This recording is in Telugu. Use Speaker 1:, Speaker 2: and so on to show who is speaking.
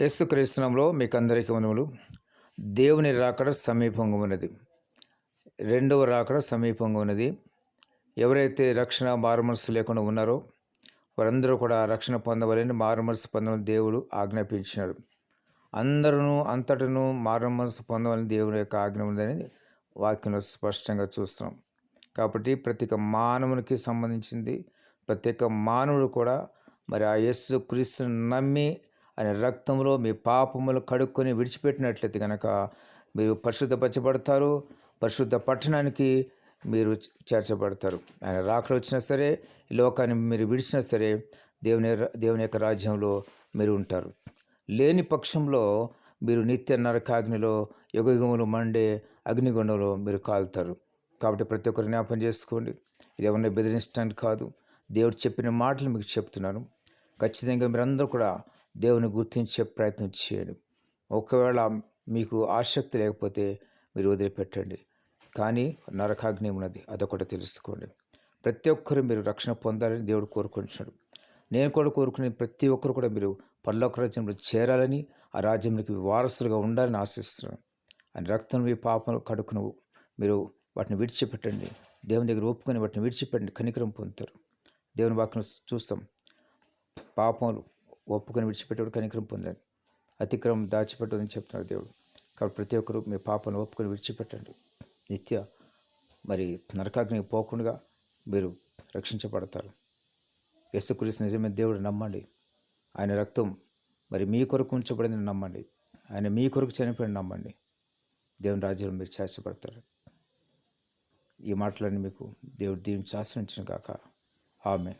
Speaker 1: యేసు క్రీస్తునంలో మీకు అందరికీ వందములు దేవుని రాకడ సమీపంగా ఉన్నది. రెండవ రాకడ సమీపంగా ఉన్నది. ఎవరైతే రక్షణ మారుమనసు లేకుండా ఉన్నారో వారందరూ కూడా రక్షణ పొందవాలని మారుమనసు పొందవాలని దేవుడు ఆజ్ఞాపించినాడు. అందరూ అంతటను మారుమనసు పొందవాలని దేవుని యొక్క ఆజ్ఞ ఉందని వాక్యంలో స్పష్టంగా చూస్తున్నాం. కాబట్టి ప్రతి ఒక్క మానవునికి సంబంధించింది ప్రతి ఒక్క మానవుడు కూడా మరి ఆ యేసు క్రీస్తుని నమ్మి ఆయన రక్తంలో మీ పాపములు కడుక్కొని విడిచిపెట్టినట్లయితే కనుక మీరు పరిశుద్ధపరచబడతారు. పరిశుద్ధ పట్టణానికి మీరు చేర్చబడతారు. ఆయన రాకలు వచ్చినా సరే ఈ లోకాన్ని మీరు విడిచినా సరే దేవుని దేవుని యొక్క రాజ్యంలో మీరు ఉంటారు. లేని పక్షంలో మీరు నిత్య నరకాగ్నిలో యుగయుగములు మండే అగ్నిగుండంలో మీరు కాలుతారు. కాబట్టి ప్రతి ఒక్కరు జ్ఞాపం చేసుకోండి. ఇది ఎవరిని బెదిరించడానికి కాదు. దేవుడు చెప్పిన మాటలు మీకు చెప్తున్నాను. ఖచ్చితంగా మీరందరూ కూడా దేవుని గుర్తించే ప్రయత్నం చేయండి. ఒకవేళ మీకు ఆసక్తి లేకపోతే మీరు వదిలిపెట్టండి. కానీ నరకాగ్ని ఉన్నది అదొకటి తెలుసుకోండి. ప్రతి ఒక్కరు మీరు రక్షణ పొందాలని దేవుడు కోరుకుంటున్నాడు. నేను కూడా కోరుకునే ప్రతి ఒక్కరు కూడా మీరు పర్లోక రాజ్యంలో చేరాలని ఆ రాజ్యంలోకి వారసులుగా ఉండాలని ఆశిస్తున్నాను. అని రక్తం మీ పాపం కడుకును. మీరు వాటిని విడిచిపెట్టండి. దేవుని దగ్గర ఒప్పుకొని వాటిని విడిచిపెట్టండి. కనికరం పొందుతారు. దేవుని వాక్యం చూస్తాం. పాపములు ఒప్పుకొని విడిచిపెట్టేవాడు కనికరం పొందండి. అతిక్రమం దాచిపెట్టదని చెప్తున్నాడు దేవుడు. కాబట్టి ప్రతి ఒక్కరు మీ పాపను ఒప్పుకొని విడిచిపెట్టండి. నిత్య మరి నరకాగ్ని పోకుండా మీరు రక్షించబడతారు. యేసుక్రీస్తు నిజమే దేవుడు నమ్మండి. ఆయన రక్తం మరి మీ కొరకు ఉంచబడింది నమ్మండి. ఆయన మీ కొరకు చనిపోయిన నమ్మండి. దేవుని రాజ్యంలో మీరు చేర్చబడతారు. ఈ మాటలన్నీ మీకు దేవుడు దీవించి ఆశ్రయించిన కాక ఆమె